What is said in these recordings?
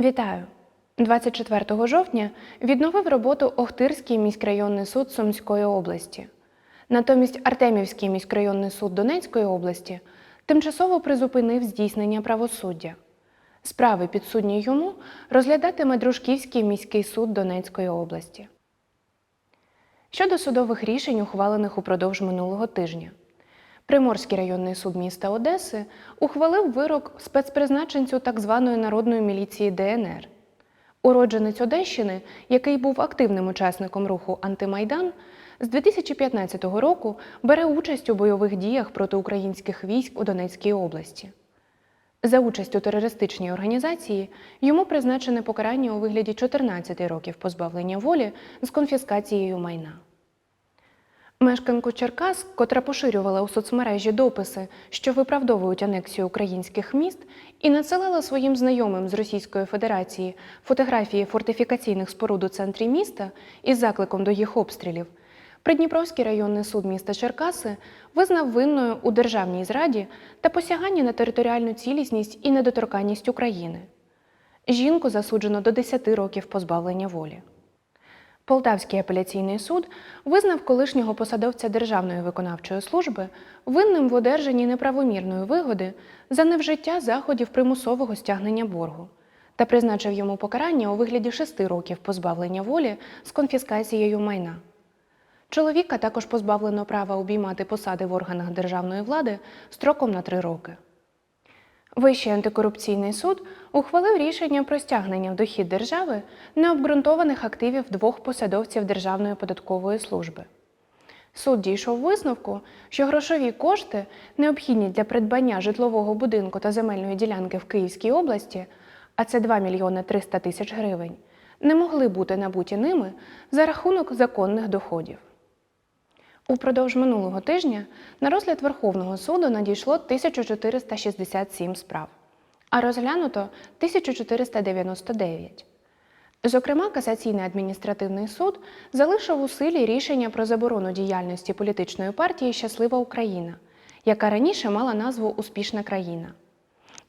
Вітаю! 24 жовтня відновив роботу Охтирський міськрайонний суд Сумської області. Натомість Артемівський міськрайонний суд Донецької області тимчасово призупинив здійснення правосуддя. Справи, підсудні йому, розглядатиме Дружківський міський суд Донецької області. Щодо судових рішень, ухвалених упродовж минулого тижня. Приморський районний суд міста Одеси ухвалив вирок спецпризначенцю так званої народної міліції ДНР. Уродженець Одещини, який був активним учасником руху Антимайдан, з 2015 року бере участь у бойових діях проти українських військ у Донецькій області. За участь у терористичній організації йому призначене покарання у вигляді 14 років позбавлення волі з конфіскацією майна. Мешканку Черкас, котра поширювала у соцмережі дописи, що виправдовують анексію українських міст, і надсилала своїм знайомим з Російської Федерації фотографії фортифікаційних споруд у центрі міста із закликом до їх обстрілів, Придніпровський районний суд міста Черкаси визнав винною у державній зраді та посяганні на територіальну цілісність і недоторканність України. Жінку засуджено до 10 років позбавлення волі. Полтавський апеляційний суд визнав колишнього посадовця Державної виконавчої служби винним в одержанні неправомірної вигоди за невжиття заходів примусового стягнення боргу та призначив йому покарання у вигляді 6 років позбавлення волі з конфіскацією майна. Чоловіка також позбавлено права обіймати посади в органах державної влади строком на 3 роки. Вищий антикорупційний суд ухвалив рішення про стягнення в дохід держави необґрунтованих активів двох посадовців Державної податкової служби. Суд дійшов висновку, що грошові кошти, необхідні для придбання житлового будинку та земельної ділянки в Київській області, а це 2 мільйони 300 тисяч гривень, не могли бути набуті ними за рахунок законних доходів. Упродовж минулого тижня на розгляд Верховного суду надійшло 1467 справ, а розглянуто 1499. Зокрема, Касаційний адміністративний суд залишив у силі рішення про заборону діяльності політичної партії Щаслива Україна, яка раніше мала назву Успішна країна.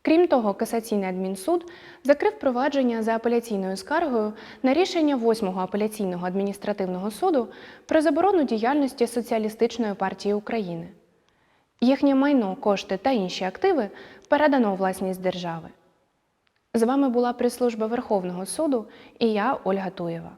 Крім того, Касаційний адмінсуд закрив провадження за апеляційною скаргою на рішення 8-го апеляційного адміністративного суду про заборону діяльності Соціалістичної партії України. Їхнє майно, кошти та інші активи передано у власність держави. З вами була прес-служба Верховного суду і я, Ольга Туєва.